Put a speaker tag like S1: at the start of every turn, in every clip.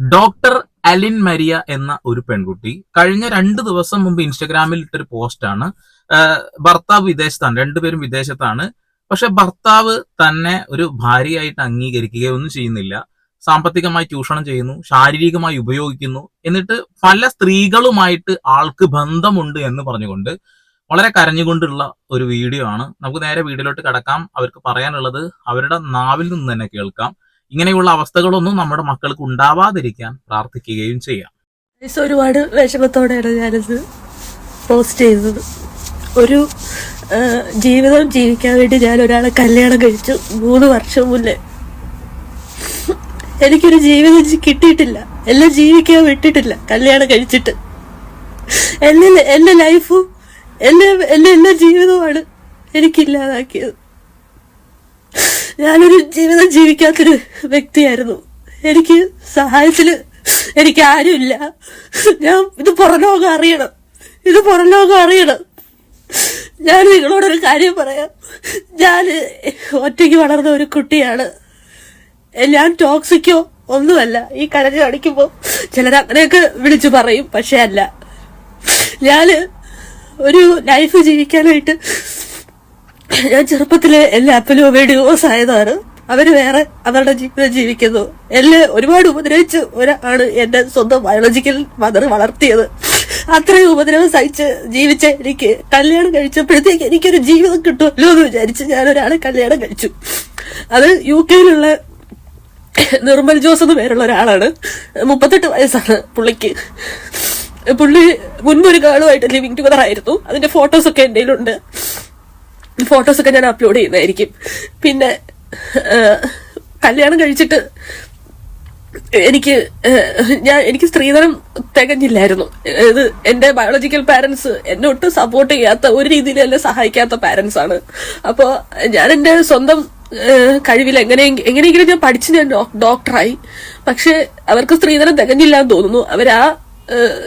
S1: Doctor Alin Maria എന്ന ഒരു പെൺകുട്ടി കഴിഞ്ഞ രണ്ട് ദിവസം മുമ്പ് ഇൻസ്റ്റഗ്രാമിൽ ഇട്ടൊരു പോസ്റ്റാണ്. ഭർത്താവ് വിദേശത്താണ്. രണ്ടുപേരും വിദേശത്താണ്. പക്ഷെ ഭർത്താവ് തന്നെ ഒരു ഭാര്യയായിട്ട് അംഗീകരിക്കുകയൊന്നും ചെയ്യുന്നില്ല. സാമ്പത്തികമായി ചൂഷണം ചെയ്യുന്നു ശാരീരികമായി ഉപയോഗിക്കുന്നു. എന്നിട്ട് പല സ്ത്രീകളുമായിട്ട് ആൾക്ക് ബന്ധമുണ്ട് എന്ന് പറഞ്ഞുകൊണ്ട് വളരെ കരഞ്ഞുകൊണ്ടുള്ള ഒരു വീഡിയോ ആണ്. നമുക്ക് നേരെ വീഡിയോയിലോട്ട് കടക്കാം. അവർക്ക് പറയാനുള്ളത് അവരുടെ നാവിൽ നിന്ന് തന്നെ കേൾക്കാം. ഇങ്ങനെയുള്ള അവസ്ഥകളൊന്നും നമ്മുടെ മക്കൾക്ക് ഉണ്ടാവാതിരിക്കാൻ പ്രാർത്ഥിക്കുകയും ചെയ്യാം.
S2: ഒരുപാട് വിഷമത്തോടെയാണ് ഞാനത് പോസ്റ്റ് ചെയ്തത് ഒരു ജീവിതം ജീവിക്കാൻ വേണ്ടി ഞാൻ ഒരാളെ കല്യാണം കഴിച്ചു മൂന്ന് വർഷം മുന്നേ. എനിക്കൊരു ജീവിതം കിട്ടിയിട്ടില്ല. എല്ലാം ജീവിക്കാൻ വിട്ടിട്ടില്ല കല്യാണം കഴിച്ചിട്ട്. എന്നെ എന്റെ ലൈഫും എന്റെ എന്റെ എല്ലാ ജീവിതവുമാണ് എനിക്കില്ലാതാക്കിയത്. ഞാനൊരു ജീവിതം ജീവിക്കാത്തൊരു വ്യക്തിയായിരുന്നു. എനിക്ക് സഹായത്തിൽ എനിക്ക് ആരുമില്ല. ഞാൻ ഇത് പുറലോകം അറിയണം. ഇത് പുറലോകം അറിയണം. ഞാൻ നിങ്ങളോടൊരു കാര്യം പറയാം. ഞാൻ ഒറ്റയ്ക്ക് വളർന്ന ഒരു കുട്ടിയാണ്. ഞാൻ ടോക്സിക്കോ ഒന്നുമല്ല. ഈ കരഞ്ഞ് കാണിക്കുമ്പോൾ ചിലർ അങ്ങനെയൊക്കെ വിളിച്ചു പറയും പക്ഷെ അല്ല. ഞാൻ ഒരു ലൈഫ് ജീവിക്കാനായിട്ട് ഞാൻ ചെറുപ്പത്തിലെ എല്ലാ അപ്പനും ഡിവോഴ്സ് ആയതാണ്. അവർ വേറെ അവരുടെ ജീവിതം ജീവിക്കുന്നു. എന്നെ ഒരുപാട് ഉപദ്രവിച്ച് ഒരാണ് എന്റെ സ്വന്തം ബയോളജിക്കൽ മദർ വളർത്തിയത്. അത്രയും ഉപദ്രവം സഹിച്ച് ജീവിച്ച എനിക്ക് കല്യാണം കഴിച്ചപ്പോഴത്തേക്ക് എനിക്കൊരു ജീവിതം കിട്ടുമല്ലോ എന്ന് വിചാരിച്ച് ഞാൻ ഒരാളെ കല്യാണം കഴിച്ചു. അത് യു കെയിലുള്ള നിർമ്മൽ ജോസ് എന്ന് പേരുള്ള ഒരാളാണ്. മുപ്പത്തെട്ട് വയസ്സാണ് പുള്ളിക്ക്. പുള്ളി മുൻപൊരു ഗേളുമായിട്ട് ലിവിങ് ടുഗദർ ആയിരുന്നു അതിന്റെ ഫോട്ടോസ് ഒക്കെ എന്റെ കയ്യിലുണ്ട്. ഫോട്ടോസ് ഒക്കെ ഞാൻ അപ്ലോഡ് ചെയ്യുന്നതായിരിക്കും. പിന്നെ കല്യാണം കഴിച്ചിട്ട് എനിക്ക് ഞാൻ എനിക്ക് സ്ത്രീധനം തികഞ്ഞില്ലായിരുന്നു. ഇത് എന്റെ ബയോളജിക്കൽ പാരന്റ്സ് എന്നെ ഒട്ടും സപ്പോർട്ട് ചെയ്യാത്ത ഒരു രീതിയിൽ എന്നെ സഹായിക്കാത്ത പാരന്റ്സ് ആണ്. അപ്പോ ഞാൻ എന്റെ സ്വന്തം കഴിവിൽ എങ്ങനെ എങ്ങനെയെങ്കിലും ഞാൻ പഠിച്ച് ഞാൻ ഡോക്ടറായി പക്ഷെ അവർക്ക് സ്ത്രീധനം തികഞ്ഞില്ല എന്ന് തോന്നുന്നു. അവരാ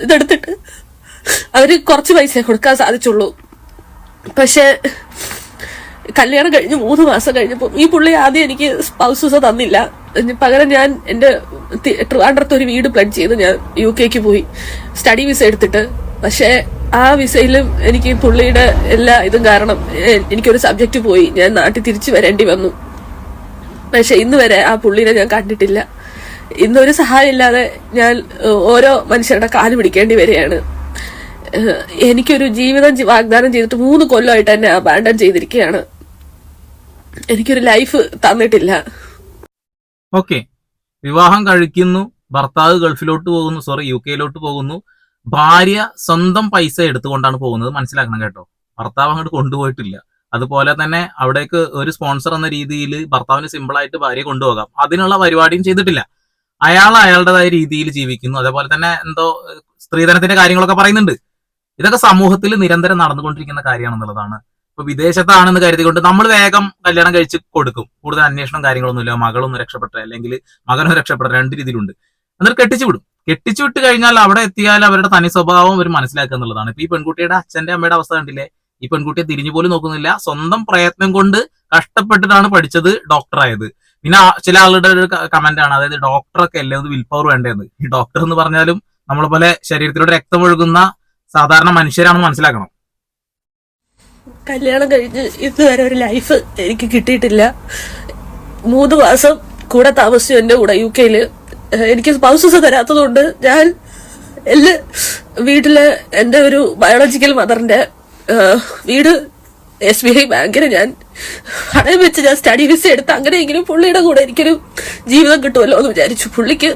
S2: ഇതെടുത്തിട്ട് അവർ കുറച്ച് പൈസ കൊടുക്കാൻ സാധിച്ചുള്ളൂ. പക്ഷെ കല്യാണം കഴിഞ്ഞ് മൂന്ന് മാസം കഴിഞ്ഞപ്പോൾ ഈ പുള്ളി ആദ്യം എനിക്ക് സ്പൗസസ് തന്നില്ല. പകരം ഞാൻ എന്റെ ട്രിവാൻഡ്രത്ത് ഒരു വീട് പ്ലഡ് ചെയ്ത് ഞാൻ യു കെക്ക് പോയി. സ്റ്റഡി വിസ എടുത്തിട്ട്. പക്ഷേ ആ വിസയിലും എനിക്ക് പുള്ളിയുടെ എല്ലാ ഇതും കാരണം എനിക്കൊരു സബ്ജക്റ്റ് പോയി. ഞാൻ നാട്ടിൽ തിരിച്ചു വരേണ്ടി വന്നു. പക്ഷെ ഇന്ന് വരെ ആ പുള്ളിനെ ഞാൻ കണ്ടിട്ടില്ല. ഇന്നൊരു സഹായം ഇല്ലാതെ ഞാൻ ഓരോ മനുഷ്യരുടെ കാൽ പിടിക്കേണ്ടി വരികയാണ്. എനിക്കൊരു ജീവിതം വാഗ്ദാനം ചെയ്തിട്ട് മൂന്ന് കൊല്ലമായിട്ട് എന്നെ അബാൻഡൻ ചെയ്തിരിക്കുകയാണ്. എനിക്കൊരു ലൈഫ് തന്നിട്ടില്ല.
S1: ഓക്കെ. വിവാഹം കഴിക്കുന്നു. ഭർത്താവ് ഗൾഫിലോട്ട് പോകുന്നു. സോറി യു കെയിലോട്ട് പോകുന്നു. ഭാര്യ സ്വന്തം പൈസ എടുത്തുകൊണ്ടാണ് പോകുന്നത്. മനസ്സിലാക്കണം കേട്ടോ. ഭർത്താവ് അങ്ങോട്ട് കൊണ്ടുപോയിട്ടില്ല. അതുപോലെ തന്നെ അവിടേക്ക് ഒരു സ്പോൺസർ എന്ന രീതിയിൽ ഭർത്താവിന് സിമ്പിൾ ആയിട്ട് ഭാര്യയെ കൊണ്ടുപോകാം. അതിനുള്ള പരിപാടിയും ചെയ്തിട്ടില്ല. അയാൾ അയാളുടേതായ രീതിയിൽ ജീവിക്കുന്നു. അതേപോലെ തന്നെ എന്തോ സ്ത്രീധനത്തിന്റെ കാര്യങ്ങളൊക്കെ പറയുന്നുണ്ട്. ഇതൊക്കെ സമൂഹത്തിൽ നിരന്തരം നടന്നുകൊണ്ടിരിക്കുന്ന കാര്യമാണെന്നുള്ളതാണ്. ഇപ്പൊ വിദേശത്താണെന്ന് കരുതിക്കൊണ്ട് നമ്മൾ വേഗം കല്യാണം കഴിച്ച് കൊടുക്കും. കൂടുതൽ അന്വേഷണം കാര്യങ്ങളൊന്നുമില്ല. മകളൊന്നും രക്ഷപ്പെട്ടെ അല്ലെങ്കിൽ മകനോ രക്ഷപ്പെട്ട രണ്ട് രീതിയിലുണ്ട്. എന്നിട്ട് കെട്ടിച്ചു വിടും. കെട്ടിച്ചു വിട്ട് കഴിഞ്ഞാൽ അവിടെ എത്തിയാൽ അവരുടെ തനി സ്വഭാവം അവർ മനസ്സിലാക്കുക എന്നുള്ളതാണ്. ഇപ്പൊ ഈ പെൺകുട്ടിയുടെ അച്ഛന്റെ അമ്മയുടെ അവസ്ഥ കണ്ടില്ലേ? ഈ പെൺകുട്ടിയെ തിരിഞ്ഞു പോലും നോക്കുന്നില്ല. സ്വന്തം പ്രയത്നം കൊണ്ട് കഷ്ടപ്പെട്ടിട്ടാണ് പഠിച്ചത് ഡോക്ടറായത് പിന്നെ ചില ആളുടെ ഒരു കമന്റ് ആണ്. അതായത് ഡോക്ടറൊക്കെ അല്ലേ? ഒന്ന് വിൽ പവർ വേണ്ടതെന്ന് ഈ ഡോക്ടർ എന്ന് പറഞ്ഞാലും നമ്മളെ പോലെ ശരീരത്തിലൂടെ രക്തം ഒഴുകുന്ന സാധാരണ മനുഷ്യരാണെന്ന് മനസ്സിലാക്കണം.
S2: കല്യാണം കഴിഞ്ഞ് ഇതുവരെ ഒരു ലൈഫ് എനിക്ക് കിട്ടിയിട്ടില്ല. മൂന്ന് മാസം കൂടെ താമസിച്ചു എന്റെ കൂടെ യു കെയിൽ എനിക്ക് സ്പൗസസ് തരാത്തതുകൊണ്ട് ഞാൻ എല്ലാ വീട്ടിലെ എന്റെ ഒരു ബയോളജിക്കൽ മദറിന്റെ വീട് എസ് ബി ഐ ബാങ്കിന് ഞാൻ അടയം വെച്ച് ഞാൻ സ്റ്റഡി വിസ എടുത്ത് അങ്ങനെയെങ്കിലും പുള്ളിയുടെ കൂടെ എനിക്കൊരു ജീവിതം കിട്ടുമല്ലോ എന്ന് വിചാരിച്ചു. പുള്ളിക്ക്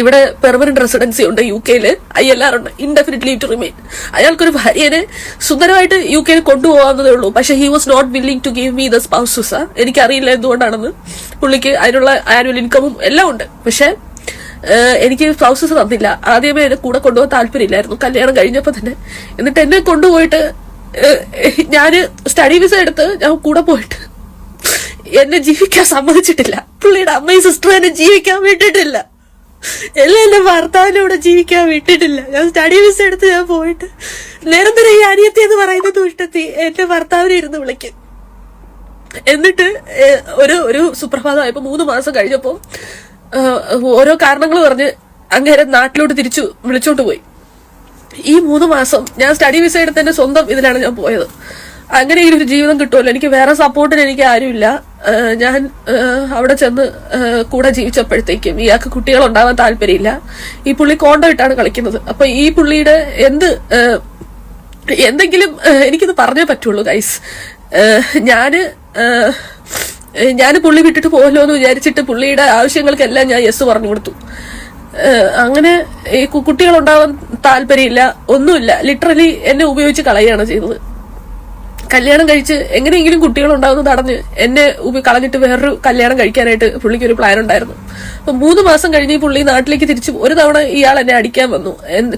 S2: ഇവിടെ പെർമനന്റ് റെസിഡൻസി ഉണ്ട് യു കെയിൽ ഐ എൽ ആർ ഉണ്ട്. ഇൻഡെഫിനിറ്റ് ടു റിമെയിൻ അയാൾക്കൊരു ഭാര്യനെ സുന്ദരമായിട്ട് യു കെയിൽ കൊണ്ടുപോകാവുന്നതേ ഉള്ളൂ. പക്ഷെ he was not willing to give me the spouses എനിക്കറിയില്ല എന്തുകൊണ്ടാണെന്ന്. പുള്ളിക്ക് അതിനുള്ള ആനുവൽ ഇൻകമും എല്ലാം ഉണ്ട്. പക്ഷെ എനിക്ക് സ്പൗസസ് തന്നില്ല. ആദ്യമേ എന്നെ കൂടെ കൊണ്ടുപോകാൻ താല്പര്യമില്ലായിരുന്നു. കല്യാണം കഴിഞ്ഞപ്പോൾ തന്നെ. എന്നിട്ട് എന്നെ കൊണ്ടുപോയിട്ട് ഞാൻ സ്റ്റഡി വിസ എടുത്ത് ഞാൻ കൂടെ പോയിട്ട് എന്നെ ജീവിക്കാൻ സമ്മതിച്ചിട്ടില്ല. പുള്ളിയുടെ അമ്മയും സിസ്റ്ററും എന്നെ ജീവിക്കാൻ വിട്ടിട്ടില്ല എല്ലാം എന്റെ ഭർത്താവിന്റെ കൂടെ ജീവിക്കാൻ വിട്ടിട്ടില്ല. ഞാൻ സ്റ്റഡി വിസ എടുത്ത് ഞാൻ പോയിട്ട് നിരന്തരം ഈ അനിയത്തി എന്ന് പറയുന്ന ദുഷ്ടത്തി എന്റെ ഭർത്താവിനെ ഇരുന്ന് വിളിക്കും. എന്നിട്ട് ഒരു ഒരു സുപ്രഭാതമായപ്പോ മൂന്ന് മാസം കഴിഞ്ഞപ്പോ ഓരോ കാരണങ്ങൾ പറഞ്ഞ് അങ്ങേരെ നാട്ടിലോട്ട് തിരിച്ചു വിളിച്ചോണ്ട് പോയി. ഈ മൂന്ന് മാസം ഞാൻ സ്റ്റഡി വിസ എടുത്ത് എന്റെ സ്വന്തം ഇതിലാണ് ഞാൻ പോയത്. അങ്ങനെ ഒരു ജീവിതം കിട്ടുമല്ലോ. എനിക്ക് വേറെ സപ്പോർട്ടിന് എനിക്ക് ആരുമില്ല. ഞാൻ അവിടെ ചെന്ന് കൂടെ ജീവിച്ചപ്പോഴത്തേക്കും ഇയാൾക്ക് കുട്ടികൾ ഉണ്ടാവാൻ താല്പര്യമില്ല. ഈ പുള്ളി കോണ്ടോ ഇട്ടാണ് കളിക്കുന്നത്. അപ്പൊ ഈ പുള്ളിയുടെ എന്ത് എന്തെങ്കിലും എനിക്കിത് പറഞ്ഞേ പറ്റുള്ളൂ ഗൈസ് ഞാൻ ഞാൻ പുള്ളി വിട്ടിട്ട് പോകല്ലോ എന്ന് വിചാരിച്ചിട്ട് പുള്ളിയുടെ ആവശ്യങ്ങൾക്കെല്ലാം ഞാൻ യെസ് പറഞ്ഞു കൊടുത്തു. അങ്ങനെ ഈ കുട്ടികൾ ഉണ്ടാവാൻ താല്പര്യമില്ല ഒന്നുമില്ല. ലിറ്ററലി എന്നെ ഉപയോഗിച്ച് കളയുകയാണ് ചെയ്തത് കല്യാണം കഴിച്ച് എങ്ങനെയെങ്കിലും കുട്ടികൾ ഉണ്ടാവുന്ന തടഞ്ഞ് എന്നെ കളഞ്ഞിട്ട് വേറൊരു കല്യാണം കഴിക്കാനായിട്ട് പുള്ളിക്ക് ഒരു പ്ലാൻ ഉണ്ടായിരുന്നു. അപ്പൊ മൂന്ന് മാസം കഴിഞ്ഞ് ഈ പുള്ളി നാട്ടിലേക്ക് തിരിച്ചു ഒരു തവണ ഇയാൾ എന്നെ അടിക്കാൻ വന്നു.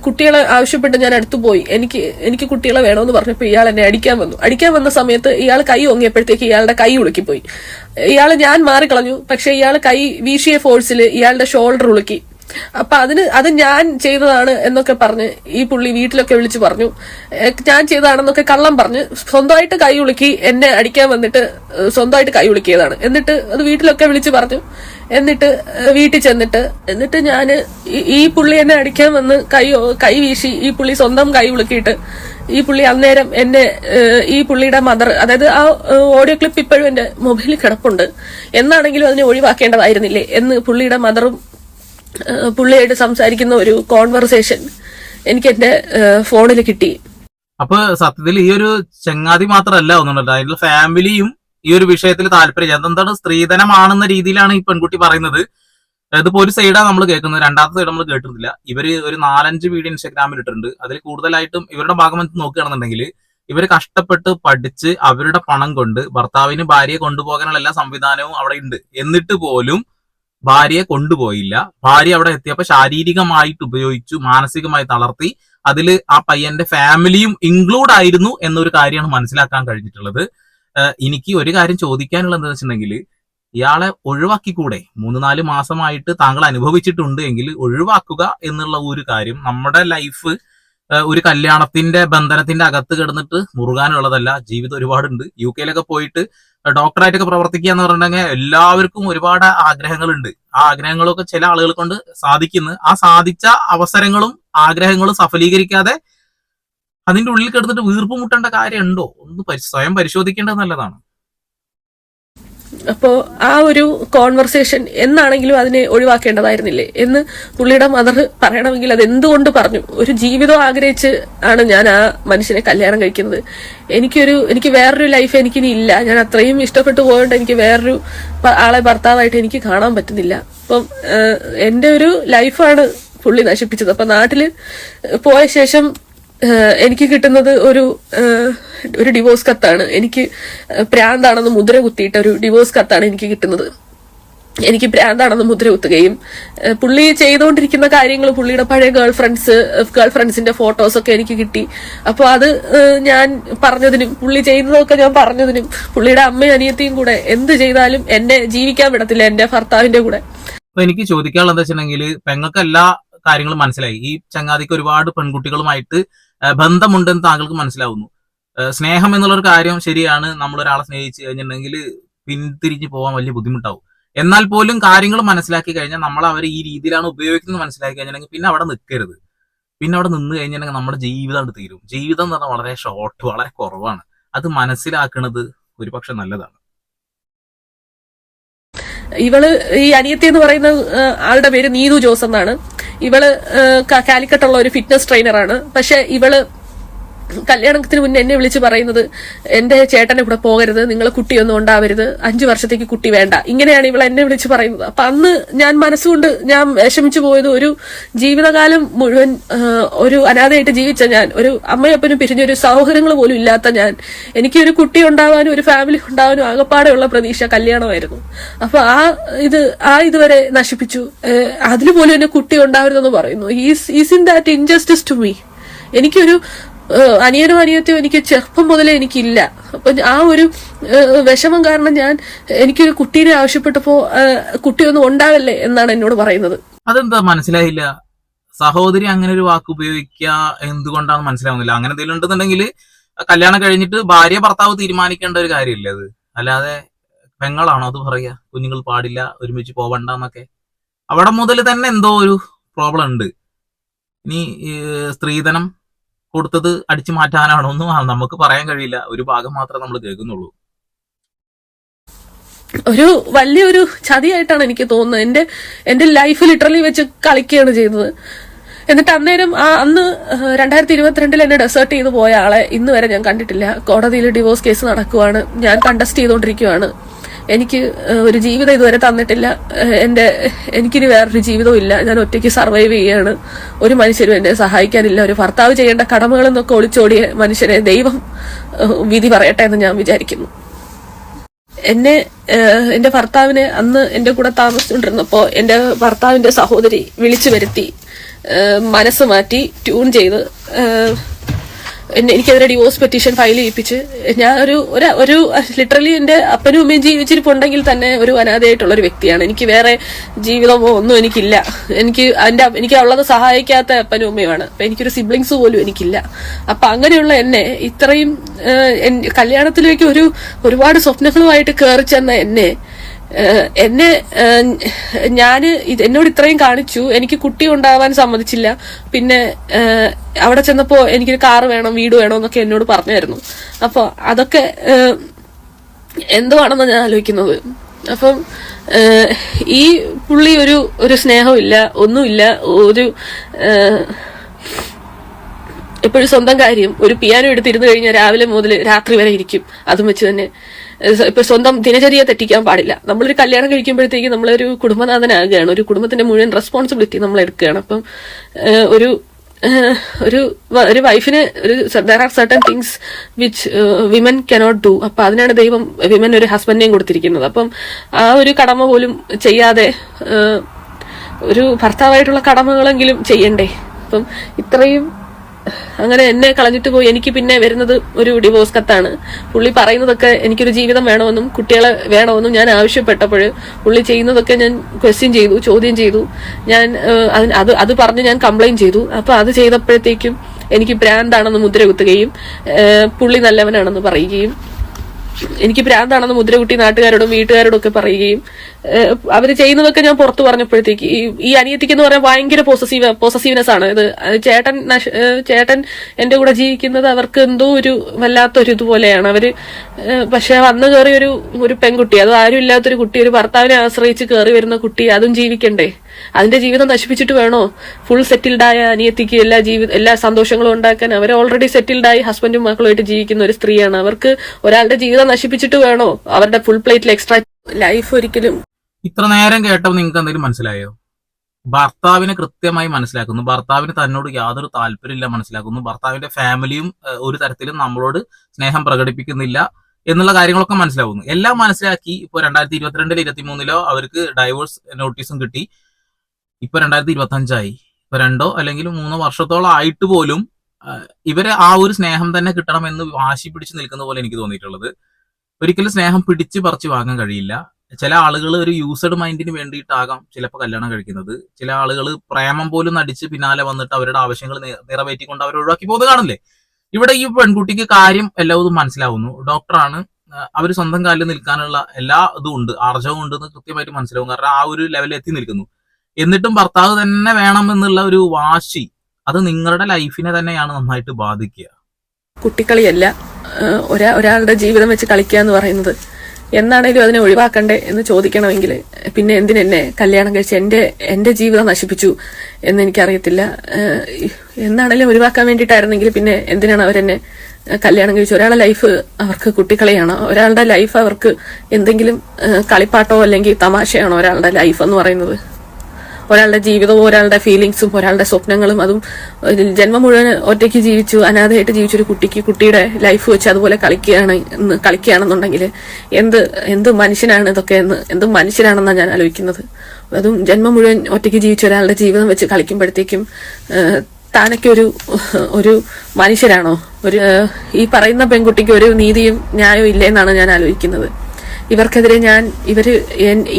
S2: കുട്ടികളെ ആവശ്യപ്പെട്ട് ഞാൻ അടുത്തു പോയി. എനിക്ക് എനിക്ക് കുട്ടികളെ വേണമെന്ന് പറഞ്ഞപ്പോൾ ഇയാൾ എന്നെ അടിക്കാൻ വന്നു. അടിക്കാൻ വന്ന സമയത്ത് ഇയാൾ കൈ ഒങ്ങിയപ്പോഴത്തേക്ക് ഇയാളുടെ കൈ ഉളുക്കിപ്പോയി. ഇയാൾ ഞാൻ മാറിക്കളഞ്ഞു. പക്ഷെ ഇയാൾ കൈ വീശിയ ഫോഴ്സിൽ ഇയാളുടെ ഷോൾഡർ ഉളുക്കി. അപ്പൊ അതിന് അത് ഞാൻ ചെയ്തതാണ് എന്നൊക്കെ പറഞ്ഞ് ഈ പുള്ളി വീട്ടിലൊക്കെ വിളിച്ചു പറഞ്ഞു. ഞാൻ ചെയ്തതാണെന്നൊക്കെ കള്ളം പറഞ്ഞ് സ്വന്തമായിട്ട് കൈ ഉളുക്കി എന്നെ അടിക്കാൻ വന്നിട്ട് സ്വന്തമായിട്ട് കൈ ഉളുക്കിയതാണ്. എന്നിട്ട് അത് വീട്ടിലൊക്കെ വിളിച്ചു പറഞ്ഞു. എന്നിട്ട് വീട്ടിൽ ചെന്നിട്ട് എന്നിട്ട് ഞാൻ ഈ- പുള്ളി എന്നെ അടിക്കാൻ വന്ന് കൈ കൈ വീശി ഈ പുള്ളി സ്വന്തം കൈ ഉളുക്കിയിട്ട് ഈ പുള്ളി അന്നേരം എന്നെ ഈ പുള്ളിയുടെ മദർ അതായത് ആ ഓഡിയോ ക്ലിപ്പ് ഇപ്പോഴും എന്റെ മൊബൈലിൽ കിടപ്പുണ്ട്. എന്നാണെങ്കിലും അതിനെ ഒഴിവാക്കേണ്ടതായിരുന്നില്ലേ എന്ന് പുള്ളിയുടെ മദറും പുള്ളിയായിട്ട് സംസാരിക്കുന്ന ഒരു കോൺവെർസേഷൻ എനിക്ക് എന്റെ ഫോണിൽ കിട്ടി.
S1: അപ്പൊ സത്യത്തിൽ ഈ ഒരു ചങ്ങാതി മാത്രമല്ല ഒന്നുണ്ടല്ലോ അതിന്റെ ഫാമിലിയും ഈ ഒരു വിഷയത്തിൽ താല്പര്യം എന്താണ് സ്ത്രീധനമാണെന്ന രീതിയിലാണ് ഈ പെൺകുട്ടി പറയുന്നത്. ഇതിപ്പോ ഒരു സൈഡാണ് നമ്മൾ കേൾക്കുന്നത്. രണ്ടാമത്തെ സൈഡ് നമ്മൾ കേട്ടിട്ടില്ല. ഇവർ ഒരു നാലഞ്ച് വീഡിയോ ഇൻസ്റ്റാഗ്രാമിൽ ഇട്ടിട്ടുണ്ട്. അതിൽ കൂടുതലായിട്ടും ഇവരുടെ ഭാഗം വെച്ച് നോക്കുകയാണെന്നുണ്ടെങ്കിൽ ഇവർ കഷ്ടപ്പെട്ട് പഠിച്ച് അവരുടെ പണം കൊണ്ട് ഭർത്താവിന് ഭാര്യയെ കൊണ്ടുപോകാനുള്ള എല്ലാ സംവിധാനവും അവിടെ ഉണ്ട്. എന്നിട്ട് പോലും ഭാര്യയെ കൊണ്ടുപോയില്ല. ഭാര്യ അവിടെ എത്തിയപ്പോൾ ശാരീരികമായിട്ട് ഉപയോഗിച്ചു മാനസികമായി തളർത്തി. അതിൽ ആ പയ്യന്റെ ഫാമിലിയും ഇൻക്ലൂഡ് ആയിരുന്നു എന്നൊരു കാര്യമാണ് മനസ്സിലാക്കാൻ കഴിഞ്ഞിട്ടുള്ളത്. എനിക്ക് ഒരു കാര്യം ചോദിക്കാനുള്ളത് എന്താ വെച്ചിട്ടുണ്ടെങ്കിൽ ഇയാളെ ഒഴിവാക്കിക്കൂടെ? മൂന്ന് നാല് മാസമായിട്ട് താങ്കൾ അനുഭവിച്ചിട്ടുണ്ട് എങ്കിൽ ഒഴിവാക്കുക എന്നുള്ള ഒരു കാര്യം നമ്മുടെ ലൈഫ് ഒരു കല്യാണത്തിന്റെ ബന്ധനത്തിന്റെ അകത്ത് കിടന്നിട്ട് മുറുകാനുള്ളതല്ല. ജീവിതം ഒരുപാടുണ്ട്. യു കെയിലൊക്കെ പോയിട്ട് ഡോക്ടറായിട്ടൊക്കെ പ്രവർത്തിക്കുക എന്ന് പറഞ്ഞിട്ടുണ്ടെങ്കിൽ എല്ലാവർക്കും ഒരുപാട് ആഗ്രഹങ്ങളുണ്ട്. ആ ആഗ്രഹങ്ങളൊക്കെ ചില ആളുകൾ കൊണ്ട് സാധിക്കുന്നു. ആ സാധിച്ച അവസരങ്ങളും ആഗ്രഹങ്ങളും സഫലീകരിക്കാതെ അതിന്റെ ഉള്ളിൽ കിടന്നിട്ട് വീർപ്പ് മുട്ടേണ്ട കാര്യമുണ്ടോ? ഒന്ന് സ്വയം പരിശോധിക്കേണ്ടത് നല്ലതാണ്.
S2: അപ്പോ ആ ഒരു കോൺവെർസേഷൻ എന്നാണെങ്കിലും അതിനെ ഒഴിവാക്കേണ്ടതായിരുന്നില്ലേ? എന്ന് പുള്ളിയുടെ മദർ പറയണമെങ്കിൽ അത് എന്തുകൊണ്ട് പറഞ്ഞു? ഒരു ജീവിതം ആഗ്രഹിച്ച് ആണ് ഞാൻ ആ മനുഷ്യനെ കല്യാണം കഴിക്കുന്നത്. എനിക്കൊരു എനിക്ക് വേറൊരു ലൈഫ് എനിക്കിനി ഇല്ല. ഞാൻ അത്രയും ഇഷ്ടപ്പെട്ടു പോയോണ്ട് എനിക്ക് വേറൊരു ആളെ ഭർത്താവായിട്ട് എനിക്ക് കാണാൻ പറ്റുന്നില്ല. അപ്പം എന്റെ ഒരു ലൈഫാണ് പുള്ളി നശിപ്പിച്ചത്. അപ്പൊ നാട്ടിൽ പോയ ശേഷം എനിക്ക് കിട്ടുന്നത് ഒരു ഒരു ഡിവോഴ്സ് കത്താണ്. എനിക്ക് പ്രാന്താണെന്ന് മുദ്ര കുത്തിയിട്ട ഒരു ഡിവോഴ്സ് കത്താണ് എനിക്ക് കിട്ടുന്നത്. എനിക്ക് പ്രാന്താണെന്ന് മുദ്ര കുത്തുകയും പുള്ളി ചെയ്തുകൊണ്ടിരിക്കുന്ന കാര്യങ്ങൾ പുള്ളിയുടെ പഴയ ഗേൾ ഫ്രണ്ട്സ് ഗേൾ ഫ്രണ്ട്സിന്റെ ഫോട്ടോസ് ഒക്കെ എനിക്ക് കിട്ടി. അപ്പോൾ അത് ഞാൻ പറഞ്ഞതിനും പുള്ളി ചെയ്യുന്നതൊക്കെ ഞാൻ പറഞ്ഞതിനും പുള്ളിയുടെ അമ്മയും അനിയത്തിയും കൂടെ എന്ത് ചെയ്താലും എന്നെ ജീവിക്കാൻ വിടത്തില്ല എന്റെ ഭർത്താവിന്റെ കൂടെ.
S1: എനിക്ക് ചോദിക്കാനുള്ളത് വെച്ചിട്ടുണ്ടെങ്കിൽ പെങ്ങൾക്ക് എല്ലാ കാര്യങ്ങളും മനസ്സിലായി. ഈ ചങ്ങാതിക്ക് ഒരുപാട് പെൺകുട്ടികളുമായിട്ട് ബന്ധമുണ്ടെന്ന് താങ്കൾക്ക് മനസ്സിലാവുന്നു. സ്നേഹം എന്നുള്ള ഒരു കാര്യം ശരിയാണ്. നമ്മൾ ഒരാളെ സ്നേഹിച്ച് കഴിഞ്ഞിട്ടുണ്ടെങ്കിൽ പിന്തിരിഞ്ഞ് പോകാൻ വലിയ ബുദ്ധിമുട്ടാവും. എന്നാൽ പോലും കാര്യങ്ങൾ മനസ്സിലാക്കി കഴിഞ്ഞാൽ നമ്മൾ അവരെ ഈ രീതിയിലാണ് ഉപയോഗിക്കുന്നത് മനസ്സിലാക്കി കഴിഞ്ഞിട്ടുണ്ടെങ്കിൽ പിന്നെ അവിടെ നിൽക്കരുത് പിന്നെ അവിടെ നിന്ന് കഴിഞ്ഞിട്ടുണ്ടെങ്കിൽ നമ്മുടെ ജീവിതം അവിടെ തീരും. ജീവിതം എന്ന് പറഞ്ഞാൽ വളരെ ഷോർട്ട് വളരെ കുറവാണ്. അത് മനസ്സിലാക്കുന്നത് ഒരുപക്ഷെ നല്ലതാണ്.
S2: ഇവൾ ഈ അനിയത്തി എന്ന് പറയുന്ന ആളുടെ പേര് നീതു ജോസ് എന്നാണ്. ഇവൾ കാലിക്കട്ടുള്ള ഒരു ഫിറ്റ്നസ് ട്രെയിനറാണ് പക്ഷെ ഇവൾ കല്യാണത്തിന് മുന്നേ എന്നെ വിളിച്ച് പറയുന്നത് എന്റെ ചേട്ടന്റെ കൂടെ പോകരുത് നിങ്ങൾ കുട്ടിയൊന്നും ഉണ്ടാവരുത് അഞ്ചു വർഷത്തേക്ക് കുട്ടി വേണ്ട. ഇങ്ങനെയാണ് ഇവൾ എന്നെ വിളിച്ച് പറയുന്നത്. അപ്പൊ അന്ന് ഞാൻ മനസ്സുകൊണ്ട് ഞാൻ വിഷമിച്ചു പോയത് ഒരു ജീവിതകാലം മുഴുവൻ ഒരു അനാഥയായിട്ട് ജീവിച്ച ഞാൻ ഒരു അമ്മയപ്പനും പിരിഞ്ഞ ഒരു സൗഹൃദങ്ങൾ പോലും ഇല്ലാത്ത ഞാൻ. എനിക്ക് ഒരു കുട്ടി ഉണ്ടാവാനും ഒരു ഫാമിലി ഉണ്ടാവാനും ആകപ്പാടെയുള്ള പ്രതീക്ഷ കല്യാണമായിരുന്നു. അപ്പൊ ആ ഇത് ആ ഇതുവരെ നശിപ്പിച്ചു. അതിലുപോലും അതിൽ പോലും എന്നെ കുട്ടി ഉണ്ടാവരുതെന്ന് പറയുന്നു. Is is in that injustice to me എനിക്കൊരു അനിയനും അനിയത്തിയും എനിക്ക് ചെറുപ്പം മുതലേ എനിക്കില്ല. അപ്പൊ ആ ഒരു വിഷമം കാരണം ഞാൻ എനിക്കൊരു കുട്ടീനെ ആവശ്യപ്പെട്ടപ്പോ കുട്ടിയൊന്നും ഉണ്ടാവല്ലേ എന്നാണ് എന്നോട് പറയുന്നത്.
S1: അതെന്താ മനസ്സിലായില്ല? സഹോദരി അങ്ങനെ ഒരു വാക്ക് ഉപയോഗിക്കുക എന്തുകൊണ്ടാണ് മനസ്സിലാവുന്നില്ല. അങ്ങനെ എന്തെങ്കിലും ഉണ്ടെന്നുണ്ടെങ്കിൽ കല്യാണം കഴിഞ്ഞിട്ട് ഭാര്യ ഭർത്താവ് തീരുമാനിക്കേണ്ട ഒരു കാര്യമില്ല അത്? അല്ലാതെ പെങ്ങളാണോ അത് പറയുക? കുഞ്ഞുങ്ങൾ പാടില്ല ഒരുമിച്ച് പോവണ്ട എന്നൊക്കെ അവിടെ മുതൽ തന്നെ എന്തോ ഒരു പ്രോബ്ലം ഉണ്ട്. ഇനി സ്ത്രീധനം കൊടുത്തത് അടിച്ചു മാറ്റാനാണോ ഒന്നും നമുക്ക് പറയാൻ കഴിയില്ല. ഒരു ഭാഗം മാത്രമേ നമ്മൾ കേൾക്കുന്നുള്ളൂ.
S2: ഒരു വലിയൊരു ചതിയായിട്ടാണ് എനിക്ക് തോന്നുന്നത്. എന്റെ എന്റെ ലൈഫ് ലിറ്ററലി വെച്ച് കളിക്കുകയാണ് ചെയ്തത്. എന്നിട്ട് അന്നേരം ആ അന്ന് രണ്ടായിരത്തി ഇരുപത്തിരണ്ടിൽ എന്നെ ഡെസേർട്ട് ചെയ്തു പോയ ആളെ ഇന്ന് വരെ ഞാൻ കണ്ടിട്ടില്ല. കോടതിയിൽ ഡിവോഴ്സ് കേസ് നടക്കുവാണ്. ഞാൻ കണ്ടസ്റ്റ് ചെയ്തുകൊണ്ടിരിക്കുവാണ്. എനിക്ക് ഒരു ജീവിതം ഇതുവരെ തന്നിട്ടില്ല. എന്റെ എനിക്കിനി വേറൊരു ജീവിതവും ഇല്ല. ഞാൻ ഒറ്റയ്ക്ക് സർവൈവ് ചെയ്യാണ്. ഒരു മനുഷ്യരും എന്നെ സഹായിക്കാനില്ല. ഒരു ഭർത്താവ് ചെയ്യേണ്ട കടമകൾ എന്നൊക്കെ ഒളിച്ചോടിയ മനുഷ്യനെ ദൈവം വിധി പറയട്ടെ എന്ന് ഞാൻ വിചാരിക്കുന്നു. എന്നെ എന്റെ ഭർത്താവിനെ അന്ന് എന്റെ കൂടെ താമസിച്ചുകൊണ്ടിരുന്നപ്പോ എന്റെ ഭർത്താവിന്റെ സഹോദരി വിളിച്ചു വരുത്തി മനസ്സ് മാറ്റി ട്യൂൺ ചെയ്ത് എനിക്കെതിരെ ഡിവോഴ്സ് പെറ്റീഷൻ ഫയൽ ചെയ്യിപ്പിച്ച്. ഞാൻ ഒരു ഒരു- ലിറ്ററലി എന്റെ അപ്പനും അമ്മയും ജീവിച്ചിരിപ്പുണ്ടെങ്കിൽ തന്നെ ഒരു അനാഥയായിട്ടുള്ള ഒരു വ്യക്തിയാണ്. എനിക്ക് വേറെ ജീവിതമോ ഒന്നും എനിക്കില്ല. എനിക്ക് എന്റെ എനിക്ക് ഉള്ളത് സഹായിക്കാത്ത അപ്പനും അമ്മയുമാണ്. അപ്പൊ എനിക്കൊരു സിബ്ലിങ്സ് പോലും എനിക്കില്ല. അപ്പൊ അങ്ങനെയുള്ള എന്നെ ഇത്രയും കല്യാണത്തിലേക്ക് ഒരു ഒരുപാട് സ്വപ്നങ്ങളുമായിട്ട് കയറി ചെന്ന എന്നെ എന്നെ ഞാൻ എന്നോട് ഇത്രയും കാണിച്ചു. എനിക്ക് കുട്ടി ഉണ്ടാവാൻ സമ്മതിച്ചില്ല. പിന്നെ അവിടെ ചെന്നപ്പോ എനിക്കൊരു കാറ് വേണം വീട് വേണം എന്നൊക്കെ എന്നോട് പറഞ്ഞായിരുന്നു. അപ്പൊ അതൊക്കെ എന്തുവാണെന്ന് ഞാൻ ആലോചിക്കുന്നത്? അപ്പം ഈ പുള്ളി ഒരു ഒരു സ്നേഹമില്ല ഒന്നുമില്ല ഒരു എപ്പോഴും സ്വന്തം കാര്യം. ഒരു പിയാനോ എടുത്തിരുന്നു കഴിഞ്ഞാൽ രാവിലെ മുതൽ രാത്രി വരെ ഇരിക്കും. അതും വെച്ച് തന്നെ. ഇപ്പൊ സ്വന്തം ദിനചര്യ തെറ്റിക്കാൻ പാടില്ല. നമ്മളൊരു കല്യാണം കഴിക്കുമ്പോഴത്തേക്ക് നമ്മളൊരു കുടുംബനാഥനാകുകയാണ്. ഒരു കുടുംബത്തിന്റെ മുഴുവൻ റെസ്പോൺസിബിലിറ്റി നമ്മൾ എടുക്കുകയാണ്. അപ്പം ഒരു ഒരു ഒരു വൈഫിന് ഒരു there are certain things which women cannot do അപ്പൊ അതിനാണ് ദൈവം വിമൻ ഒരു ഹസ്ബൻഡിനെയും കൊടുത്തിരിക്കുന്നത്. അപ്പം ആ ഒരു കടമ പോലും ചെയ്യാതെ ഒരു ഭർത്താവായിട്ടുള്ള കടമകളെങ്കിലും ചെയ്യണ്ടേ? അപ്പം ഇത്രയും അങ്ങനെ എന്നെ കളഞ്ഞിട്ട് പോയി. എനിക്ക് പിന്നെ വരുന്നത് ഒരു ഡിവോഴ്സ് കത്താണ്. പുള്ളി പറയുന്നതൊക്കെ എനിക്കൊരു ജീവിതം വേണമെന്നും കുട്ടികളെ വേണമെന്നും ഞാൻ ആവശ്യപ്പെട്ടപ്പോൾ പുള്ളി ചെയ്യുന്നതൊക്കെ ഞാൻ ക്വസ്റ്റ്യൻ ചെയ്തു ചോദ്യം ചെയ്തു. ഞാൻ അത് അത് പറഞ്ഞ് ഞാൻ കംപ്ലൈന്റ് ചെയ്തു. അപ്പൊ അത് ചെയ്തപ്പോഴത്തേക്കും എനിക്ക് ഭ്രാന്താണെന്ന് മുദ്ര കുത്തുകയും പുള്ളി നല്ലവനാണെന്ന് പറയുകയും എനിക്ക് ഭ്രാന്താണെന്ന് മുദ്രകുട്ടി നാട്ടുകാരോടും വീട്ടുകാരോടും ഒക്കെ പറയുകയും അവർ ചെയ്യുന്നതൊക്കെ ഞാൻ പുറത്തു പറഞ്ഞപ്പോഴത്തേക്ക് ഈ അനിയത്തിക്ക് എന്ന് പറയാൻ ഭയങ്കര പോസസീവ് പോസസീവ്നെസ് ആണ്. ഇത് ചേട്ടൻ ചേട്ടൻ എന്റെ കൂടെ ജീവിക്കുന്നത് അവർക്ക് എന്തോ ഒരു വല്ലാത്തൊരു ഇതുപോലെയാണ്. അവർ പക്ഷെ വന്ന് കയറി ഒരു ഒരു പെൺകുട്ടി അത് ആരും ഇല്ലാത്തൊരു കുട്ടി ഒരു ഭർത്താവിനെ ആശ്രയിച്ച് കയറി വരുന്ന കുട്ടി അതും ജീവിക്കണ്ടേ? അതിന്റെ ജീവിതം നശിപ്പിച്ചിട്ട് വേണോ? ഫുൾ സെറ്റിൽഡായ അനിയത്തിക്ക് എല്ലാ ജീവിത എല്ലാ സന്തോഷങ്ങളും ഉണ്ടാക്കാൻ അവർ ഓൾറെഡി സെറ്റിൽഡായി ഹസ്ബൻഡും മക്കളുമായിട്ട് ജീവിക്കുന്ന ഒരു സ്ത്രീയാണ്. അവർക്ക് ഒരാളുടെ ജീവിതം നശിപ്പിച്ചിട്ട് വേണോ? അവരുടെ ഫുൾ പ്ലേറ്റിൽ എക്സ്ട്രാ ലൈഫ് ഒരിക്കലും
S1: ഇത്ര നേരം കേട്ടപ്പോൾ നിങ്ങൾക്ക് എന്തെങ്കിലും മനസ്സിലായോ? ഭർത്താവിനെ കൃത്യമായി മനസ്സിലാക്കുന്നു. ഭർത്താവിന് തന്നോട് യാതൊരു താല്പര്യമില്ല മനസ്സിലാക്കുന്നു. ഭർത്താവിന്റെ ഫാമിലിയും ഒരു തരത്തിലും നമ്മളോട് സ്നേഹം പ്രകടിപ്പിക്കുന്നില്ല എന്നുള്ള കാര്യങ്ങളൊക്കെ മനസ്സിലാവുന്നു. എല്ലാം മനസ്സിലാക്കി ഇപ്പൊ രണ്ടായിരത്തി ഇരുപത്തിരണ്ടിൽ ഇരുപത്തി മൂന്നിലോ അവർക്ക് ഡൈവോഴ്സ് നോട്ടീസും കിട്ടി. ഇപ്പൊ രണ്ടായിരത്തി ഇരുപത്തി അഞ്ചായി ഇപ്പൊ രണ്ടോ അല്ലെങ്കിൽ മൂന്നോ വർഷത്തോളം ആയിട്ട് പോലും ഇവരെ ആ ഒരു സ്നേഹം തന്നെ കിട്ടണമെന്ന് വാശി പിടിച്ച് നിൽക്കുന്ന പോലെ എനിക്ക് തോന്നിയിട്ടുള്ളത്. ഒരിക്കലും സ്നേഹം പിടിച്ച് പറിച്ചു വാങ്ങാൻ കഴിയില്ല. ചില ആളുകൾ ഒരു യൂസഡ് മൈൻഡിന് വേണ്ടിയിട്ടാകാം ചിലപ്പോൾ കല്യാണം കഴിക്കുന്നത്. ചില ആളുകൾ പ്രേമം പോലും നടിച്ച് പിന്നാലെ വന്നിട്ട് അവരുടെ ആവശ്യങ്ങൾ നിറവേറ്റിക്കൊണ്ട് അവർ ഒഴിവാക്കി. പോകുന്നത് കാണില്ലേ ഇവിടെ ഈ പെൺകുട്ടിക്ക് കാര്യം എല്ലാവരും മനസ്സിലാവുന്നു. ഡോക്ടറാണ് അവർ സ്വന്തം കാലിൽ നിൽക്കാനുള്ള എല്ലാ ഇതും ഉണ്ട് ആർജവും ഉണ്ട് എന്ന് കൃത്യമായിട്ട് മനസ്സിലാവും. കാരണം ആ ഒരു ലെവലിൽ എത്തി നിൽക്കുന്നു. എന്നിട്ടും ഭർത്താവ് തന്നെ വേണം എന്നുള്ള ഒരു വാശി അത് നിങ്ങളുടെ ലൈഫിനെ തന്നെയാണ് നന്നായിട്ട് ബാധിക്കുക.
S2: കുട്ടിക്കളിയല്ല ഒരാളുടെ ജീവിതം വെച്ച് കളിക്കുക എന്ന് പറയുന്നത് എന്നാണേലും അതിനെ ഒഴിവാക്കണ്ടേ എന്ന് ചോദിക്കണമെങ്കിൽ പിന്നെ എന്തിനെന്നെ കല്യാണം കഴിച്ച് എന്റെ എന്റെ ജീവിതം നശിപ്പിച്ചു എന്ന് എനിക്കറിയത്തില്ല ഏഹ്, എന്നാണേലും ഒഴിവാക്കാൻ വേണ്ടിയിട്ടായിരുന്നെങ്കിൽ പിന്നെ എന്തിനാണ് അവരെന്നെ കല്യാണം കഴിച്ചു ഒരാളുടെ ലൈഫ് അവർക്ക് കുട്ടികളെയാണോ ഒരാളുടെ ലൈഫ് അവർക്ക് എന്തെങ്കിലും കളിപ്പാട്ടോ അല്ലെങ്കിൽ തമാശയാണോ ഒരാളുടെ ലൈഫ് എന്ന് പറയുന്നത്? ഒരാളുടെ ജീവിതവും ഒരാളുടെ ഫീലിങ്സും ഒരാളുടെ സ്വപ്നങ്ങളും അതും ഒരു ജന്മം മുഴുവൻ ഒറ്റയ്ക്ക് ജീവിച്ചു അനാഥയായിട്ട് ജീവിച്ചൊരു കുട്ടിക്ക് കുട്ടിയുടെ ലൈഫ് വെച്ച് അതുപോലെ കളിക്കുകയാണ് കളിക്കുകയാണെന്നുണ്ടെങ്കിൽ എന്ത് എന്ത് മനുഷ്യനാണ് ഇതൊക്കെ എന്ന് എന്ത് മനുഷ്യനാണെന്നാണ് ഞാൻ ആലോചിക്കുന്നത്. അതും ജന്മം മുഴുവൻ ഒറ്റയ്ക്ക് ജീവിച്ച ഒരാളുടെ ജീവിതം വെച്ച് കളിക്കുമ്പോഴത്തേക്കും താനൊക്കെ ഒരു ഒരു മനുഷ്യരാണോ? ഒരു ഈ പറയുന്ന പെൺകുട്ടിക്ക് ഒരു നീതിയും ന്യായവും ഇല്ലേ എന്നാണ് ഞാൻ ആലോചിക്കുന്നത്. ഇവർക്കെതിരെ ഞാൻ ഇവർ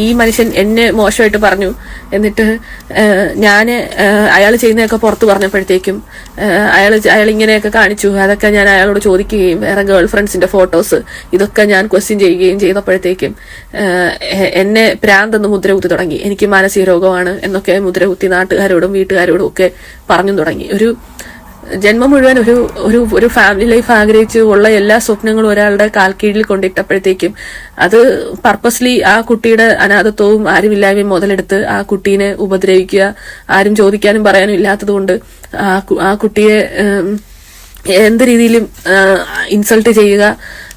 S2: ഈ മനുഷ്യൻ എന്നെ മോശമായിട്ട് പറഞ്ഞു. എന്നിട്ട് ഞാൻ അയാൾ ചെയ്യുന്നതൊക്കെ പുറത്ത് പറഞ്ഞപ്പോഴത്തേക്കും അയാൾ അയാൾ ഇങ്ങനെയൊക്കെ കാണിച്ചു. അതൊക്കെ ഞാൻ അയാളോട് ചോദിക്കുകയും വേറെ ഗേൾ ഫ്രണ്ട്സിന്റെ ഫോട്ടോസ് ഇതൊക്കെ ഞാൻ ക്വസ്റ്റ്യൻ ചെയ്യുകയും ചെയ്തപ്പോഴത്തേക്കും എന്നെ പ്രാന്തെന്ന് മുദ്ര കുത്തി തുടങ്ങി. എനിക്ക് മാനസിക രോഗമാണ് എന്നൊക്കെ മുദ്രകുത്തി നാട്ടുകാരോടും വീട്ടുകാരോടും ഒക്കെ പറഞ്ഞു തുടങ്ങി. ഒരു ജന്മം മുഴുവൻ ഒരു ഒരു ഒരു ഫാമിലി ലൈഫ് ആഗ്രഹിച്ച് ഉള്ള എല്ലാ സ്വപ്നങ്ങളും ഒരാളുടെ കാൽക്കീഴിൽ കൊണ്ടിട്ടപ്പോഴത്തേക്കും അത് പർപ്പസ്ലി ആ കുട്ടിയുടെ അനാഥത്വവും ആരുമില്ലായ്മയും മുതലെടുത്ത് ആ കുട്ടീനെ ഉപദ്രവിക്കുക ആരും ചോദിക്കാനും പറയാനും ഇല്ലാത്തതുകൊണ്ട് ആ കുട്ടിയെ എന്ത് രീതിയിലും ഇൻസൾട്ട് ചെയ്യുക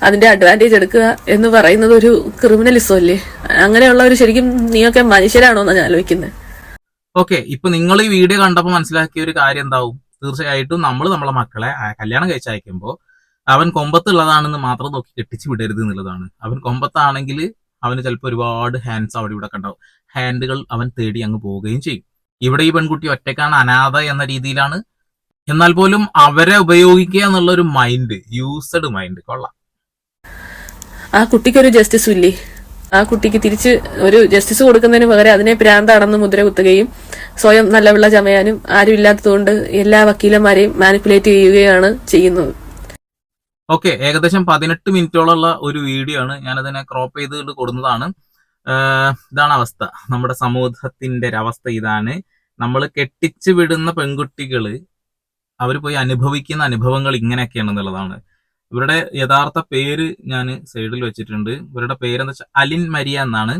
S2: അതിന്റെ അഡ്വാന്റേജ് എടുക്കുക എന്ന് പറയുന്നത് ഒരു ക്രിമിനലിസം അല്ലേ? അങ്ങനെയുള്ള ഒരു ശരിക്കും നീയൊക്കെ മനുഷ്യരാണോ എന്നാണ് ഞാൻ ആലോചിക്കുന്നത്
S1: ഓക്കെ ഇപ്പൊ നിങ്ങൾ ഈ വീഡിയോ കണ്ടപ്പോൾ മനസ്സിലാക്കിയ ഒരു കാര്യം എന്താവും? തീർച്ചയായിട്ടും നമ്മൾ നമ്മളെ മക്കളെ കല്യാണം കഴിച്ച് അയക്കുമ്പോൾ അവൻ കൊമ്പത്തുള്ളതാണെന്ന് മാത്രം നോക്കി കെട്ടിച്ച് വിടരുത് എന്നുള്ളതാണ്. അവൻ കൊമ്പത്താണെങ്കിൽ അവന് ചിലപ്പോൾ ഒരുപാട് ഹാൻഡ്സ് അവിടെ ഇവിടെ ഉണ്ടാവും. ഹാൻഡുകൾ അവൻ തേടി അങ്ങ് പോവുകയും ചെയ്യും. ഇവിടെ ഈ പെൺകുട്ടി ഒറ്റക്കാണ് അനാഥ എന്ന രീതിയിലാണ്. എന്നാൽ പോലും അവരെ ഉപയോഗിക്കുക എന്നുള്ള ഒരു മൈൻഡ് യൂസ്ഡ് മൈൻഡ് കൊള്ളാം.
S2: ആ കുട്ടിക്കൊരു ജസ്റ്റിസ് ഇല്ലേ? ആ കുട്ടിക്ക് തിരിച്ച് ഒരു ജസ്റ്റിസ് കൊടുക്കുന്നതിന് പകരം അതിനെ പ്രാന്താണെന്ന് മുദ്ര കുത്തുകയും സ്വയം നല്ല വെള്ള ചമയാനും ആരും ഇല്ലാത്തതുകൊണ്ട് എല്ലാ വക്കീലന്മാരെയും മാനിപ്പുലേറ്റ് ചെയ്യുകയാണ് ചെയ്യുന്നത്.
S1: ഓക്കെ ഏകദേശം പതിനെട്ട് മിനിറ്റോളമുള്ള ഒരു വീഡിയോ ആണ് ഞാൻ അതിനെ ക്രോപ്പ് ചെയ്ത് കൊടുക്കുന്നതാണ് ഇതാണ് അവസ്ഥ. നമ്മുടെ സമൂഹത്തിന്റെ അവസ്ഥ ഇതാണ്. നമ്മൾ കെട്ടിച്ചു വിടുന്ന പെൺകുട്ടികൾ അവർ പോയി അനുഭവിക്കുന്ന അനുഭവങ്ങൾ ഇങ്ങനെയൊക്കെയാണ് എന്നുള്ളതാണ്. ഇവരുടെ യഥാർത്ഥ പേര് ഞാൻ സൈഡിൽ വെച്ചിട്ടുണ്ട്. ഇവരുടെ പേരെന്ന് വെച്ചാൽ അലിൻ മരിയ എന്നാണ്.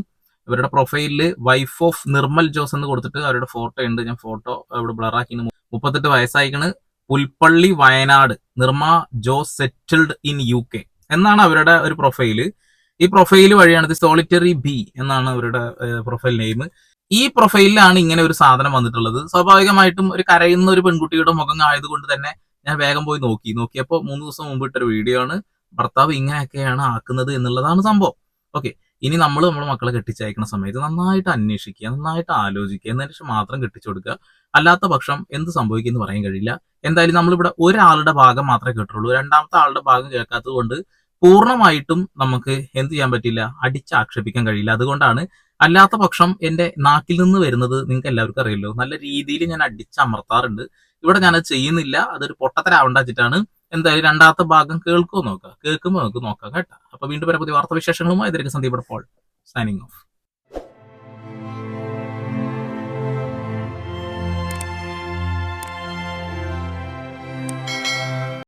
S1: ഇവരുടെ പ്രൊഫൈലിൽ വൈഫ് ഓഫ് നിർമ്മൽ ജോസ് എന്ന് കൊടുത്തിട്ട് അവരുടെ ഫോട്ടോ ഉണ്ട്. ഞാൻ ഫോട്ടോ അവിടെ ബ്ലറാക്കി മുപ്പത്തെട്ട് വയസ്സായിക്കണ്. പുൽപ്പള്ളി വയനാട് നിർമ്മ Jose settled in U K എന്നാണ് അവരുടെ ഒരു പ്രൊഫൈൽ. ഈ പ്രൊഫൈൽ വഴിയാണ് സോളിറ്ററി ബി എന്നാണ് അവരുടെ പ്രൊഫൈൽ നെയിം. ഈ പ്രൊഫൈലിലാണ് ഇങ്ങനെ ഒരു സാധനം വന്നിട്ടുള്ളത്. സ്വാഭാവികമായിട്ടും ഒരു കരയുന്ന ഒരു പെൺകുട്ടിയുടെ മുഖം ആയതുകൊണ്ട് തന്നെ ഞാൻ വേഗം പോയി നോക്കി. നോക്കിയപ്പോൾ മൂന്ന് ദിവസം മുമ്പ് ഇട്ടൊരു വീഡിയോ ആണ്. ഭർത്താവ് ഇങ്ങനെയൊക്കെയാണ് ആക്കുന്നത് എന്നുള്ളതാണ് സംഭവം. ഓക്കെ ഇനി നമ്മൾ നമ്മുടെ മക്കളെ കെട്ടിച്ചയക്കുന്ന സമയത്ത് നന്നായിട്ട് അന്വേഷിക്കുക നന്നായിട്ട് ആലോചിക്കുക എന്നതിന് ശേഷം മാത്രം കെട്ടിച്ചു കൊടുക്കുക. അല്ലാത്ത പക്ഷം എന്ത് സംഭവിക്കുമെന്ന് പറയാൻ കഴിയില്ല. എന്തായാലും നമ്മളിവിടെ ഒരാളുടെ ഭാഗം മാത്രമേ കേട്ടുള്ളൂ രണ്ടാമത്തെ ആളുടെ ഭാഗം കേൾക്കാത്തത് കൊണ്ട് പൂർണമായിട്ടും നമുക്ക് എന്ത് ചെയ്യാൻ പറ്റില്ല? അടിച്ചാക്ഷേപിക്കാൻ കഴിയില്ല. അതുകൊണ്ടാണ് അല്ലാത്ത പക്ഷം എന്റെ നാക്കിൽ നിന്ന് വരുന്നത് നിങ്ങൾക്ക് എല്ലാവർക്കും അറിയല്ലോ. നല്ല രീതിയിൽ ഞാൻ അടിച്ചമർത്താറുണ്ട്. ഇവിടെ ഞാനത് ചെയ്യുന്നില്ല. അതൊരു പൊട്ടത്തരാവണ്ട വെച്ചിട്ടാണ് എന്തായാലും രണ്ടാമത്തെ ഭാഗം കേൾക്കുമോ നോക്കുക. കേൾക്കുമ്പോൾ നമുക്ക് നോക്കാം കേട്ടോ. അപ്പൊ വീണ്ടും പുതിയ വാർത്താ വിശേഷങ്ങളുമായി ഇതിലേക്ക് സന്ദീപ് പോൾ. Signing off